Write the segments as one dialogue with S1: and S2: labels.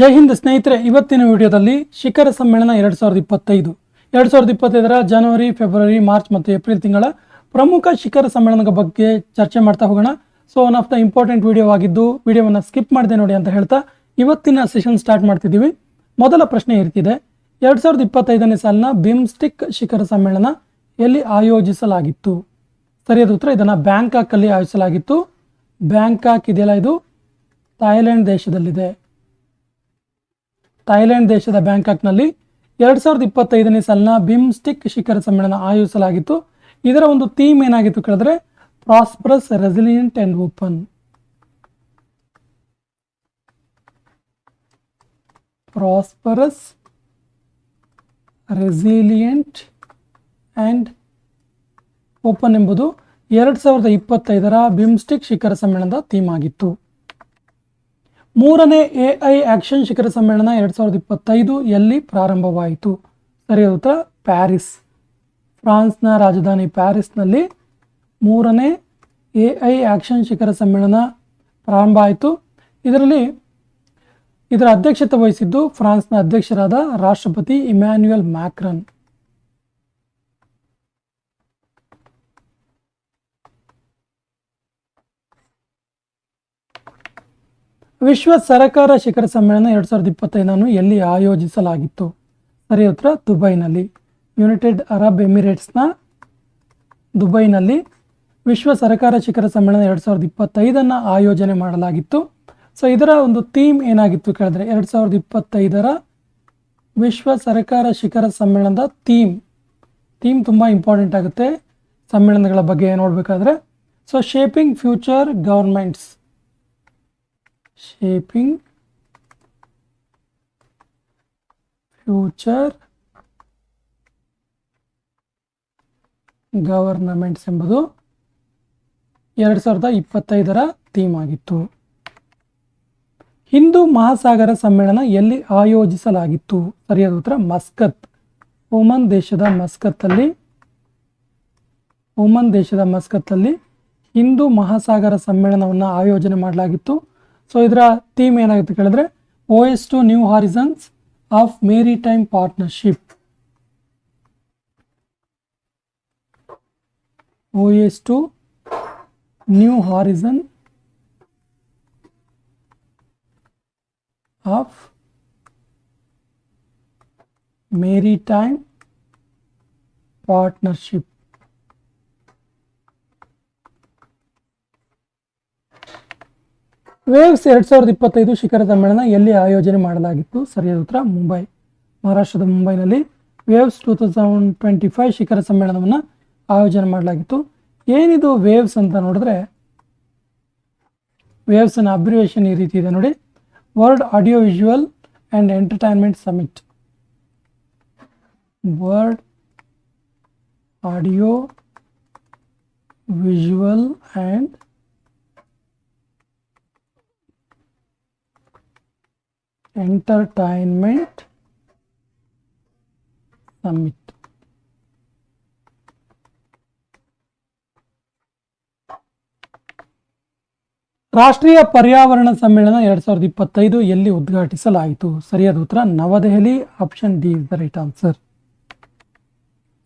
S1: ಜೈ ಹಿಂದ್ ಸ್ನೇಹಿತರೆ ಇವತ್ತಿನ ವಿಡಿಯೋದಲ್ಲಿ ಶಿಖರ ಸಮ್ಮೇಳನ ಎರಡು ಸಾವಿರದ ಇಪ್ಪತ್ತೈದು ಎರಡು ಸಾವಿರದ ಇಪ್ಪತ್ತೈದರ ಜನವರಿ ಫೆಬ್ರವರಿ ಮಾರ್ಚ್ ಮತ್ತು ಏಪ್ರಿಲ್ ತಿಂಗಳ ಪ್ರಮುಖ ಶಿಖರ ಸಮ್ಮೇಳನದ ಬಗ್ಗೆ ಚರ್ಚೆ ಮಾಡ್ತಾ ಹೋಗೋಣ so one of the important video ಆಗಿದ್ದು ವಿಡಿಯೋವನ್ನು ಸ್ಕಿಪ್ ಮಾಡಿದೆ ನೋಡಿ ಅಂತ ಹೇಳ್ತಾ ಇವತ್ತಿನ ಸೆಷನ್ ಸ್ಟಾರ್ಟ್ ಮಾಡ್ತಿದ್ದೀವಿ ಮೊದಲ ಪ್ರಶ್ನೆ ಇರ್ತಿದೆ ಎರಡು ಸಾವಿರದ ಇಪ್ಪತ್ತೈದನೇ ಸಾಲಿನ ಬಿಮ್ಸ್ಟಿಕ್ ಶಿಖರ ಸಮ್ಮೇಳನ ಎಲ್ಲಿ ಆಯೋಜಿಸಲಾಗಿತ್ತು ಸರಿಯಾದ ಉತ್ತರ ಇದನ್ನು ಬ್ಯಾಂಕಾಕಲ್ಲಿ ಆಯೋಜಿಸಲಾಗಿತ್ತು ಬ್ಯಾಂಕಾಕ್ ಇದೆಯಲ್ಲ ಇದು ಥಾಯ್ಲೆಂಡ್ ದೇಶದಲ್ಲಿದೆ ಥೈಲ್ಯಾಂಡ್ ದೇಶದ ಬ್ಯಾಂಕಾಕ್ನಲ್ಲಿ ಎರಡ್ ಸಾವಿರದ ಇಪ್ಪತ್ತೈದನೇ ಸಾಲಿನ ಬಿಮ್ಸ್ಟಿಕ್ ಶಿಖರ ಸಮ್ಮೇಳನ ಆಯೋಜಿಸಲಾಗಿತ್ತು ಇದರ ಒಂದು ಥೀಮ್ ಏನಾಗಿತ್ತು ಕೇಳಿದ್ರೆ prosperous resilient and open prosperous resilient and open ಎಂಬುದು ಎರಡು ಸಾವಿರದ ಇಪ್ಪತ್ತೈದರ ಬಿಮ್ಸ್ಟಿಕ್ ಶಿಖರ ಸಮ್ಮೇಳನದ ಥೀಮ್ ಆಗಿತ್ತು ಮೂರನೇ ಎ ಐ ಆಕ್ಷನ್ ಶಿಖರ ಸಮ್ಮೇಳನ ಎರಡು ಸಾವಿರದ ಇಪ್ಪತ್ತೈದು ಎಲ್ಲಿ ಪ್ರಾರಂಭವಾಯಿತು ಸರಿಯಾದ ಉತ್ತರ ಪ್ಯಾರಿಸ್ ಫ್ರಾನ್ಸ್ನ ರಾಜಧಾನಿ ಪ್ಯಾರಿಸ್ನಲ್ಲಿ ಮೂರನೇ ಎ ಐ ಆಕ್ಷನ್ ಶಿಖರ ಸಮ್ಮೇಳನ ಪ್ರಾರಂಭ ಆಯಿತು ಇದರಲ್ಲಿ ಇದರ ಅಧ್ಯಕ್ಷತೆ ವಹಿಸಿದ್ದು ಫ್ರಾನ್ಸ್ನ ಅಧ್ಯಕ್ಷರಾದ ರಾಷ್ಟ್ರಪತಿ ಇಮ್ಯಾನ್ಯುಯಲ್ ಮ್ಯಾಕ್ರನ್ ವಿಶ್ವ ಸರಕಾರ ಶಿಖರ ಸಮ್ಮೇಳನ ಎರಡು ಸಾವಿರದ ಇಪ್ಪತ್ತೈದನ್ನು ಎಲ್ಲಿ ಆಯೋಜಿಸಲಾಗಿತ್ತು ಸರಿ ಉತ್ತರ ದುಬೈನಲ್ಲಿ ಯುನೈಟೆಡ್ ಅರಬ್ ಎಮಿರೇಟ್ಸ್ನ ದುಬೈನಲ್ಲಿ ವಿಶ್ವ ಸರಕಾರ ಶಿಖರ ಸಮ್ಮೇಳನ ಎರಡು ಸಾವಿರದ ಇಪ್ಪತ್ತೈದನ್ನು ಆಯೋಜನೆ ಮಾಡಲಾಗಿತ್ತು ಸೊ ಇದರ ಒಂದು ಥೀಮ್ ಏನಾಗಿತ್ತು ಕೇಳಿದ್ರೆ ಎರಡು ಸಾವಿರದ ಇಪ್ಪತ್ತೈದರ ವಿಶ್ವ ಸರಕಾರ ಶಿಖರ ಸಮ್ಮೇಳನದ ಥೀಮ್ ಥೀಮ್ ತುಂಬ ಇಂಪಾರ್ಟೆಂಟ್ ಆಗುತ್ತೆ ಸಮ್ಮೇಳನಗಳ ಬಗ್ಗೆ ನೋಡಬೇಕಾದ್ರೆ so shaping future governments shaping future governments ಎಂಬುದು ಎರಡು ಸಾವಿರದ ಇಪ್ಪತ್ತೈದರ ಥೀಮ್ ಆಗಿತ್ತು ಹಿಂದೂ ಮಹಾಸಾಗರ ಸಮ್ಮೇಳನ ಎಲ್ಲಿ ಆಯೋಜಿಸಲಾಗಿತ್ತು ಸರಿಯಾದ ಉತ್ತರ ಮಸ್ಕತ್ ಒಮನ್ ದೇಶದ ಮಸ್ಕತ್ ಮಸ್ಕತ್ತಲ್ಲಿ ಒಮನ್ ದೇಶದ ಮಸ್ಕತ್ ಮಸ್ಕತ್ತಲ್ಲಿ ಹಿಂದೂ ಮಹಾಸಾಗರ ಸಮ್ಮೇಳನವನ್ನು ಆಯೋಜನೆ ಮಾಡಲಾಗಿತ್ತು ಸೊ ಇದರ ಥೀಮ್ ಏನಾಗುತ್ತೆ ಕೇಳಿದ್ರೆ O S to new horizons of maritime partnership O S to new horizon of maritime partnership waves ಎರಡು ಸಾವಿರದ ಇಪ್ಪತ್ತೈದು ಶಿಖರ ಸಮ್ಮೇಳನ ಎಲ್ಲಿ ಆಯೋಜನೆ ಮಾಡಲಾಗಿತ್ತು ಸರಿಯಾದ ಉತ್ತರ ಮುಂಬೈ ಮಹಾರಾಷ್ಟ್ರದ ಮುಂಬೈನಲ್ಲಿ waves two thousand twenty five ಶಿಖರ ಸಮ್ಮೇಳನವನ್ನು ಆಯೋಜನೆ ಮಾಡಲಾಗಿತ್ತು ಏನಿದು ವೇವ್ಸ್ ಅಂತ ನೋಡಿದ್ರೆ ಅನ್ನ ಅಬ್ರಿವೇಷನ್ ಈ ರೀತಿ ಇದೆ ನೋಡಿ world audio visual and entertainment summit world audio visual and entertainment summit ರಾಷ್ಟ್ರೀಯ ಪರ್ಯಾವರಣ ಸಮ್ಮೇಳನ ಎರಡ್ ಸಾವಿರದ ಇಪ್ಪತ್ತೈದು ಎಲ್ಲಿ ಉದ್ಘಾಟಿಸಲಾಯಿತು ಸರಿಯಾದ ಉತ್ತರ Navadehali option D is the right answer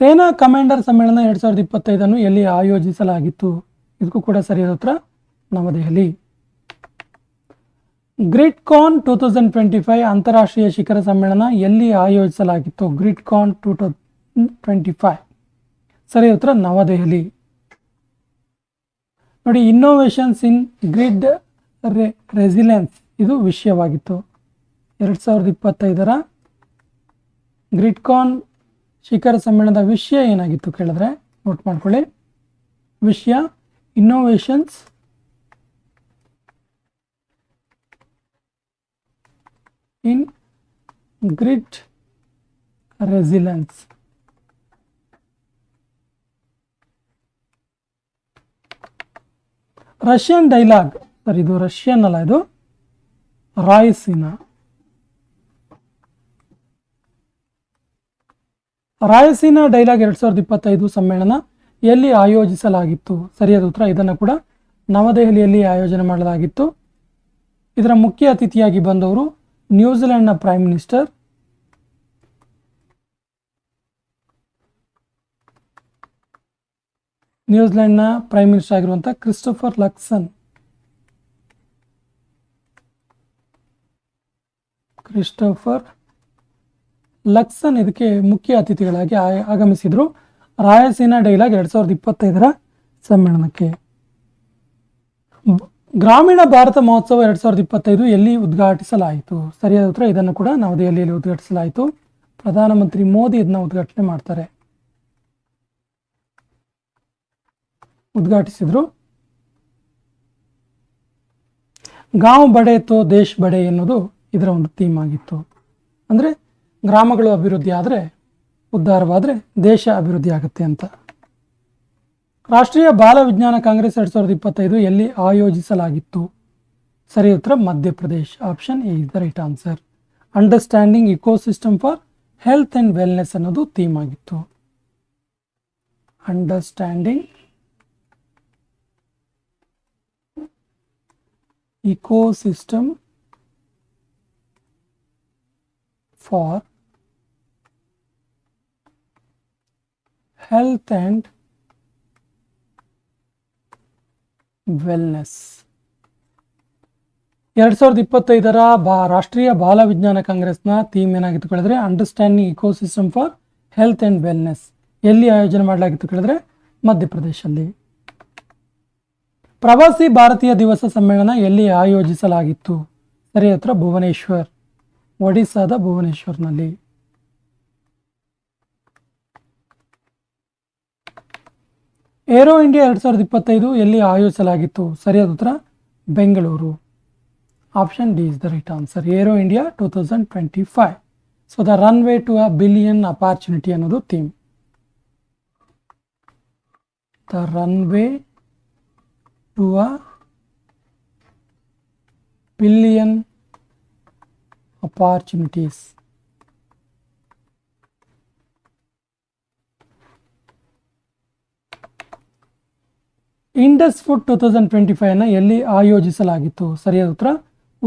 S1: ಸೇನಾ ಕಮಾಂಡರ್ ಸಮ್ಮೇಳನ ಎರಡ್ ಸಾವಿರದ ಇಪ್ಪತ್ತೈದನ್ನು ಎಲ್ಲಿ ಆಯೋಜಿಸಲಾಗಿತ್ತು ಇದಕ್ಕೂ ಕೂಡ ಸರಿಯಾದ ಉತ್ತರ Navadehali Gridcon two thousand twenty five ಅಂತಾರಾಷ್ಟ್ರೀಯ ಶಿಖರ ಸಮ್ಮೇಳನ ಎಲ್ಲಿ ಆಯೋಜಿಸಲಾಗಿತ್ತು ಗ್ರಿಡ್ಕಾನ್ ಟೂ ಟ್ವೆಂಟಿ ಫೈವ್ ಸರಿ ಉತ್ತರ ನವದೆಹಲಿ ನೋಡಿ ಇನ್ನೋವೇಷನ್ಸ್ ಇನ್ ಗ್ರಿಡ್ ರೆ ರೆಸಿಲೆನ್ಸ್ ಇದು ವಿಷಯವಾಗಿತ್ತು ಎರಡು ಸಾವಿರದ ಇಪ್ಪತ್ತೈದರ ಗ್ರಿಡ್ಕಾನ್ ಶಿಖರ ಸಮ್ಮೇಳನದ ವಿಷಯ ಏನಾಗಿತ್ತು ಕೇಳಿದ್ರೆ ನೋಟ್ ಮಾಡ್ಕೊಳ್ಳಿ ವಿಷಯ innovations in grid resilience. Russian dialogue sir ಇದು ರಷ್ಯನ್ ಅಲ್ಲ ಇದು ರಾಯಸೀನಾ ರಾಯಸೀನ ಡೈಲಾಗ್ ಎರಡ್ ಸಾವಿರದ ಇಪ್ಪತ್ತೈದು ಸಮ್ಮೇಳನ ಎಲ್ಲಿ ಆಯೋಜಿಸಲಾಗಿತ್ತು ಸರಿಯಾದ ಉತ್ತರ ಇದನ್ನು ಕೂಡ ನವದೆಹಲಿಯಲ್ಲಿ ಆಯೋಜನೆ ಮಾಡಲಾಗಿತ್ತು ಇದರ ಮುಖ್ಯ ಅತಿಥಿಯಾಗಿ ಬಂದವರು ನ್ಯೂಜಿಲೆಂಡ್ನ ಪ್ರೈಮ್ ಮಿನಿಸ್ಟರ್ ನ್ಯೂಜಿಲೆಂಡ್ನ ಪ್ರೈಮ್ ಮಿನಿಸ್ಟರ್ ಆಗಿರುವಂಥ ಕ್ರಿಸ್ಟೋಫರ್ ಲಕ್ಸನ್ ಕ್ರಿಸ್ಟೋಫರ್ ಲಕ್ಸನ್ ಇದಕ್ಕೆ ಮುಖ್ಯ ಅತಿಥಿಗಳಾಗಿ ಆಗಮಿಸಿದರು ರಾಯಸೇನಾ ಡೈಲಾಗ್ ಎರಡು ಸಾವಿರದ ಇಪ್ಪತ್ತೈದರ ಸಮ್ಮೇಳನಕ್ಕೆ ಗ್ರಾಮೀಣ ಭಾರತ ಮಹೋತ್ಸವ ಎರಡ್ ಸಾವಿರದ ಇಪ್ಪತ್ತೈದು ಎಲ್ಲಿ ಉದ್ಘಾಟಿಸಲಾಯಿತು ಸರಿಯಾದ ಉತ್ತರ ಇದನ್ನು ಕೂಡ ನವದೆಹಲಿಯಲ್ಲಿ ಉದ್ಘಾಟಿಸಲಾಯಿತು ಪ್ರಧಾನಮಂತ್ರಿ ಮೋದಿ ಇದನ್ನ ಉದ್ಘಾಟನೆ ಮಾಡ್ತಾರೆ ಉದ್ಘಾಟಿಸಿದ್ರು ಗಾಂವ್ ಬಡೆ ತೋ ದೇಶ್ ಬಡೆ ಎನ್ನುವುದು ಇದರ ಒಂದು ಥೀಮ್ ಆಗಿತ್ತು ಅಂದರೆ ಗ್ರಾಮಗಳು ಅಭಿವೃದ್ಧಿ ಆದರೆ ಉದ್ಧಾರವಾದರೆ ದೇಶ ಅಭಿವೃದ್ಧಿ ಆಗುತ್ತೆ ಅಂತ ರಾಷ್ಟ್ರೀಯ ಬಾಲ ವಿಜ್ಞಾನ ಕಾಂಗ್ರೆಸ್ ಎರಡ್ ಸಾವಿರದ ಇಪ್ಪತ್ತೈದು ಎಲ್ಲಿ ಆಯೋಜಿಸಲಾಗಿತ್ತು ಸರಿ ಉತ್ತರ Madhya Pradesh option A is the right answer understanding ecosystem for health and wellness ಅನ್ನೋದು ಥೀಮ್ ಆಗಿತ್ತು understanding ecosystem for health and wellness ಎರಡ್ ಸಾವಿರದ ಇಪ್ಪತ್ತೈದರ ಬಾ ರಾಷ್ಟ್ರೀಯ ಬಾಲ ವಿಜ್ಞಾನ ಕಾಂಗ್ರೆಸ್ನ ಥೀಮ್ ಏನಾಗಿತ್ತು ಕೇಳಿದ್ರೆ understanding ecosystem for health and wellness ಎಲ್ಲಿ ಆಯೋಜನೆ ಮಾಡಲಾಗಿತ್ತು ಕೇಳಿದ್ರೆ ಮಧ್ಯಪ್ರದೇಶದಲ್ಲಿ ಪ್ರವಾಸಿ ಭಾರತೀಯ ದಿವಸ ಸಮ್ಮೇಳನ ಎಲ್ಲಿ ಆಯೋಜಿಸಲಾಗಿತ್ತು ಸರಿ ಹತ್ರ ಭುವನೇಶ್ವರ್ ಒಡಿಸ್ಸಾದ ಭುವನೇಶ್ವರ್ನಲ್ಲಿ ಏರೋ ಇಂಡಿಯಾ ಎರಡು ಸಾವಿರದ ಇಪ್ಪತ್ತೈದು ಎಲ್ಲಿ ಆಯೋಜಿಸಲಾಗಿತ್ತು ಸರಿಯಾದ ಉತ್ತರ Bengaluru option D is the right answer aero India two thousand twenty five so the runway to a billion opportunity ಅನ್ನೋದು theme the runway to a billion opportunities Indus food two thousand twenty ಫೈವ್ನ ಎಲ್ಲಿ ಆಯೋಜಿಸಲಾಗಿತ್ತು ಸರಿಯಾದ ಉತ್ತರ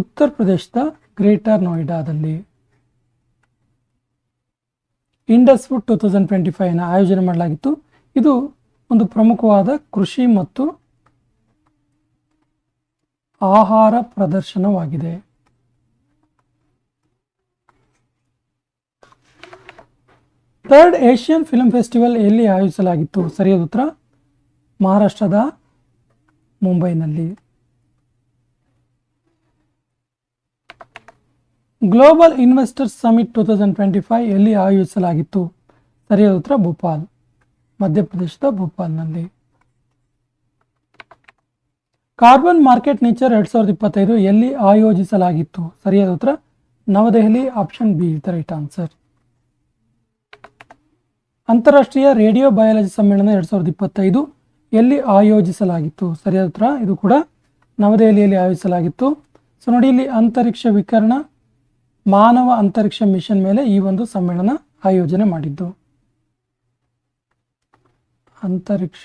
S1: ಉತ್ತರ ಪ್ರದೇಶದ greater ನೋಯ್ಡಾದಲ್ಲಿ Indus food two thousand twenty ಫೈವ್ನ ಆಯೋಜನೆ ಮಾಡಲಾಗಿತ್ತು ಇದು ಒಂದು ಪ್ರಮುಖವಾದ ಕೃಷಿ ಮತ್ತು ಆಹಾರ ಪ್ರದರ್ಶನವಾಗಿದೆ ಥರ್ಡ್ ಏಷ್ಯನ್ ಫಿಲ್ಮ್ ಫೆಸ್ಟಿವಲ್ ಎಲ್ಲಿ ಆಯೋಜಿಸಲಾಗಿತ್ತು ಸರಿಯಾದ ಉತ್ತರ ಮಹಾರಾಷ್ಟ್ರದ ಮುಂಬೈನಲ್ಲಿ global investors summit two thousand twenty five ಎಲ್ಲಿ ಆಯೋಜಿಸಲಾಗಿತ್ತು ಸರಿಯಾದ ಉತ್ತರ ಭೋಪಾಲ್ ಮಧ್ಯಪ್ರದೇಶದ ಭೋಪಾಲ್ನಲ್ಲಿ ಕಾರ್ಬನ್ ಮಾರ್ಕೆಟ್ ನೇಚರ್ ಎರಡ್ ಸಾವಿರದ ಇಪ್ಪತ್ತೈದು ಎಲ್ಲಿ ಆಯೋಜಿಸಲಾಗಿತ್ತು ಸರಿಯಾದ ಉತ್ತರ Navadehali option B the right answer ಅಂತಾರಾಷ್ಟ್ರೀಯ ರೇಡಿಯೋ ಬಯಾಲಜಿ ಸಮ್ಮೇಳನ ಎರಡ್ ಸಾವಿರದ ಇಪ್ಪತ್ತೈದು ಎಲ್ಲಿ ಆಯೋಜಿಸಲಾಗಿತ್ತು ಸರಿಯಾದ ಉತ್ತರ ಇದು ಕೂಡ ನವದೆಹಲಿಯಲ್ಲಿ ಆಯೋಜಿಸಲಾಗಿತ್ತು ಸೊ ನೋಡಿ ಇಲ್ಲಿ ಅಂತರಿಕ್ಷ ವಿಕರಣ ಮಾನವ ಅಂತರಿಕ್ಷ ಮಿಷನ್ ಮೇಲೆ ಈ ಒಂದು ಸಮ್ಮೇಳನ ಆಯೋಜನೆ ಮಾಡಿದ್ದು ಅಂತರಿಕ್ಷ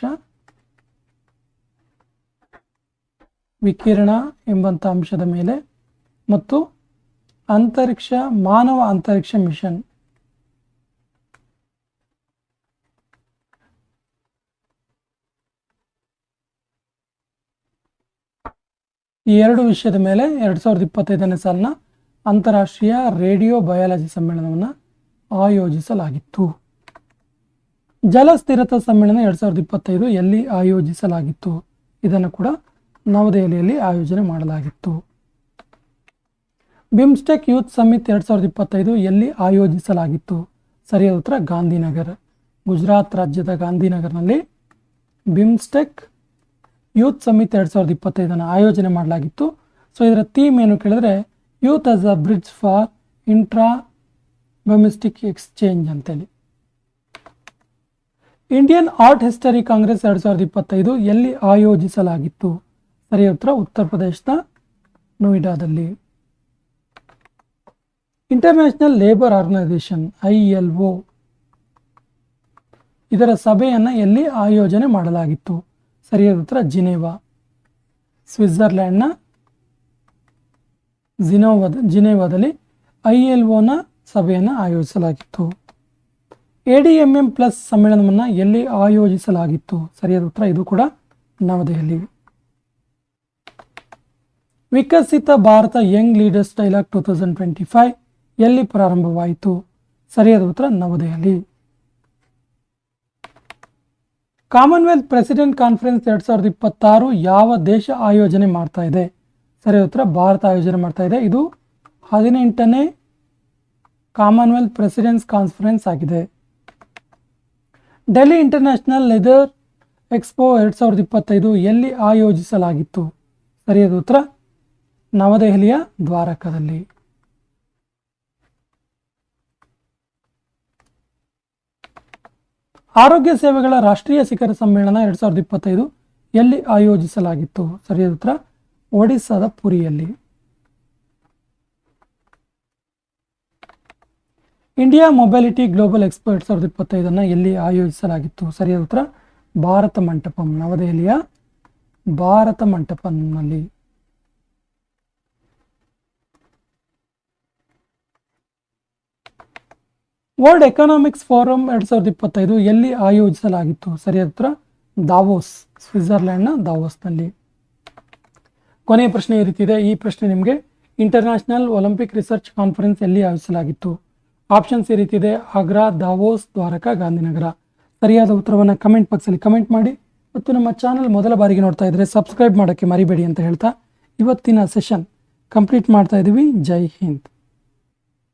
S1: ವಿಕಿರಣ ಎಂಬಂಥ ಅಂಶದ ಮೇಲೆ ಮತ್ತು ಅಂತರಿಕ್ಷ ಮಾನವ ಅಂತರಿಕ್ಷ ಮಿಷನ್ ಈ ಎರಡು ವಿಷಯದ ಮೇಲೆ ಎರಡು ಸಾವಿರದ ಇಪ್ಪತ್ತೈದನೇ ಸಾಲಿನ ಅಂತಾರಾಷ್ಟ್ರೀಯ ರೇಡಿಯೋ ಬಯಾಲಜಿ ಸಮ್ಮೇಳನವನ್ನು ಆಯೋಜಿಸಲಾಗಿತ್ತು ಜಲ ಸ್ಥಿರತಾ ಸಮ್ಮೇಳನ ಎರಡು ಸಾವಿರದ ಇಪ್ಪತ್ತೈದು ಎಲ್ಲಿ ಆಯೋಜಿಸಲಾಗಿತ್ತು ಇದನ್ನು ಕೂಡ ನವದೆಹಲಿಯಲ್ಲಿ ಆಯೋಜನೆ ಮಾಡಲಾಗಿತ್ತು ಬಿಮ್ಸ್ಟೆಕ್ ಯೂತ್ ಸಮಿತ್ ಎರಡು ಸಾವಿರದ ಇಪ್ಪತ್ತೈದು ಎಲ್ಲಿ ಆಯೋಜಿಸಲಾಗಿತ್ತು ಸರಿಯಾದ ಉತ್ತರ ಗಾಂಧಿನಗರ ಗುಜರಾತ್ ರಾಜ್ಯದ ಗಾಂಧಿನಗರ್ನಲ್ಲಿ ಬಿಮ್ಸ್ಟೆಕ್ ಯೂತ್ ಸಮಿತ್ ಎರಡು ಸಾವಿರದ ಇಪ್ಪತ್ತೈದನ್ನು ಆಯೋಜನೆ ಮಾಡಲಾಗಿತ್ತು ಸೊ ಇದರ ಥೀಮ್ ಏನು ಕೇಳಿದ್ರೆ youth as a bridge for intra domestic exchange ಅಂತೇಳಿ ಇಂಡಿಯನ್ ಆರ್ಟ್ ಹಿಸ್ಟರಿ ಕಾಂಗ್ರೆಸ್ ಎರಡು ಸಾವಿರದ ಇಪ್ಪತ್ತೈದು ಎಲ್ಲಿ ಆಯೋಜಿಸಲಾಗಿತ್ತು ಸರಿ ಉತ್ತರ ಉತ್ತರ ಪ್ರದೇಶದ ನೋಯ್ಡಾದಲ್ಲಿ international labour organisation I L O ಇದರ ಸಭೆಯನ್ನು ಎಲ್ಲಿ ಆಯೋಜನೆ ಮಾಡಲಾಗಿತ್ತು ಸರಿಯಾದ ಉತ್ತರ ಜಿನೇವಾ ಸ್ವಿಟ್ಜರ್ಲ್ಯಾಂಡ್ನ ಜಿನೋವಾದ ಜಿನೇವಾದಲ್ಲಿ ಐ ಎಲ್ ಒನ ಸಭೆಯನ್ನು ಆಯೋಜಿಸಲಾಗಿತ್ತು A D M M plus ಸಮ್ಮೇಳನವನ್ನು ಎಲ್ಲಿ ಆಯೋಜಿಸಲಾಗಿತ್ತು ಸರಿಯಾದ ಉತ್ತರ ಇದು ಕೂಡ Navadehali Viksit Bharat young leaders dialogue two thousand twenty five ಎಲ್ಲಿ ಪ್ರಾರಂಭವಾಯಿತು ಸರಿಯಾದ ಉತ್ತರ ನವದೆಹಲಿ ಕಾಮನ್ವೆಲ್ತ್ ಪ್ರೆಸಿಡೆಂಟ್ ಕಾನ್ಫರೆನ್ಸ್ ಎರಡು ಸಾವಿರದ ಇಪ್ಪತ್ತಾರು ಯಾವ ದೇಶ ಆಯೋಜನೆ ಮಾಡ್ತಾ ಇದೆ ಸರಿ ಉತ್ತರ ಭಾರತ ಆಯೋಜನೆ ಮಾಡ್ತಾ ಇದೆ ಇದು ಹದಿನೆಂಟನೇ ಕಾಮನ್ವೆಲ್ತ್ ಪ್ರೆಸಿಡೆಂಟ್ಸ್ ಕಾನ್ಫರೆನ್ಸ್ ಆಗಿದೆ ಡೆಲ್ಲಿ ಇಂಟರ್ನ್ಯಾಷನಲ್ ಲೆದರ್ ಎಕ್ಸ್ಪೋ ಎರಡು ಸಾವಿರದ ಇಪ್ಪತ್ತೈದು ಎಲ್ಲಿ ಆಯೋಜಿಸಲಾಗಿತ್ತು ಸರಿಯಾದ ಉತ್ತರ ನವದೆಹಲಿಯ ದ್ವಾರಕದಲ್ಲಿ ಆರೋಗ್ಯ ಸೇವೆಗಳ ರಾಷ್ಟ್ರೀಯ ಶಿಖರ ಸಮ್ಮೇಳನ ಎರಡು ಸಾವಿರದ ಇಪ್ಪತ್ತೈದು ಎಲ್ಲಿ ಆಯೋಜಿಸಲಾಗಿತ್ತು ಸರಿಯಾದ ಉತ್ತರ ಒಡಿಸ್ಸಾದ ಪುರಿಯಲ್ಲಿ ಇಂಡಿಯಾ ಮೊಬೈಲಿಟಿ ಗ್ಲೋಬಲ್ ಎಕ್ಸ್ಪೋ ಎರಡು ಸಾವಿರದ ಇಪ್ಪತ್ತೈದನ್ನು ಎಲ್ಲಿ ಆಯೋಜಿಸಲಾಗಿತ್ತು ಸರಿಯಾದ ಉತ್ತರ ಭಾರತ ಮಂಟಪಂ ನವದೆಹಲಿಯ ಭಾರತ ಮಂಟಪಂನಲ್ಲಿ ವರ್ಲ್ಡ್ ಎಕನಾಮಿಕ್ಸ್ ಫೋರಂ ಎರಡು ಸಾವಿರದ ಇಪ್ಪತ್ತೈದು ಎಲ್ಲಿ ಆಯೋಜಿಸಲಾಗಿತ್ತು ಸರಿಯಾದ ಉತ್ತರ ದಾವೋಸ್ ಸ್ವಿಟ್ಜರ್ಲೆಂಡ್ನ ದಾವೋಸ್ನಲ್ಲಿ ಕೊನೆಯ ಪ್ರಶ್ನೆ ಈ ರೀತಿ ಇದೆ ಈ ಪ್ರಶ್ನೆ ನಿಮಗೆ ಇಂಟರ್ನ್ಯಾಷನಲ್ ಒಲಿಂಪಿಕ್ ರಿಸರ್ಚ್ ಕಾನ್ಫರೆನ್ಸ್ ಎಲ್ಲಿ ಆಯೋಜಿಸಲಾಗಿತ್ತು ಆಪ್ಷನ್ಸ್ ಈ ರೀತಿ ಇದೆ ಆಗ್ರಾ ದಾವೋಸ್ ದ್ವಾರಕ ಗಾಂಧಿನಗರ ಸರಿಯಾದ ಉತ್ತರವನ್ನು ಕಮೆಂಟ್ ಅಲ್ಲಿ ಕಮೆಂಟ್ ಮಾಡಿ ಮತ್ತು ನಮ್ಮ ಚಾನಲ್ ಮೊದಲ ಬಾರಿಗೆ ನೋಡ್ತಾ ಇದ್ರೆ ಸಬ್ಸ್ಕ್ರೈಬ್ ಮಾಡೋಕ್ಕೆ ಮರಿಬೇಡಿ ಅಂತ ಹೇಳ್ತಾ ಇವತ್ತಿನ ಸೆಷನ್ ಕಂಪ್ಲೀಟ್ ಮಾಡ್ತಾ ಇದ್ದೀವಿ ಜೈ ಹಿಂದ್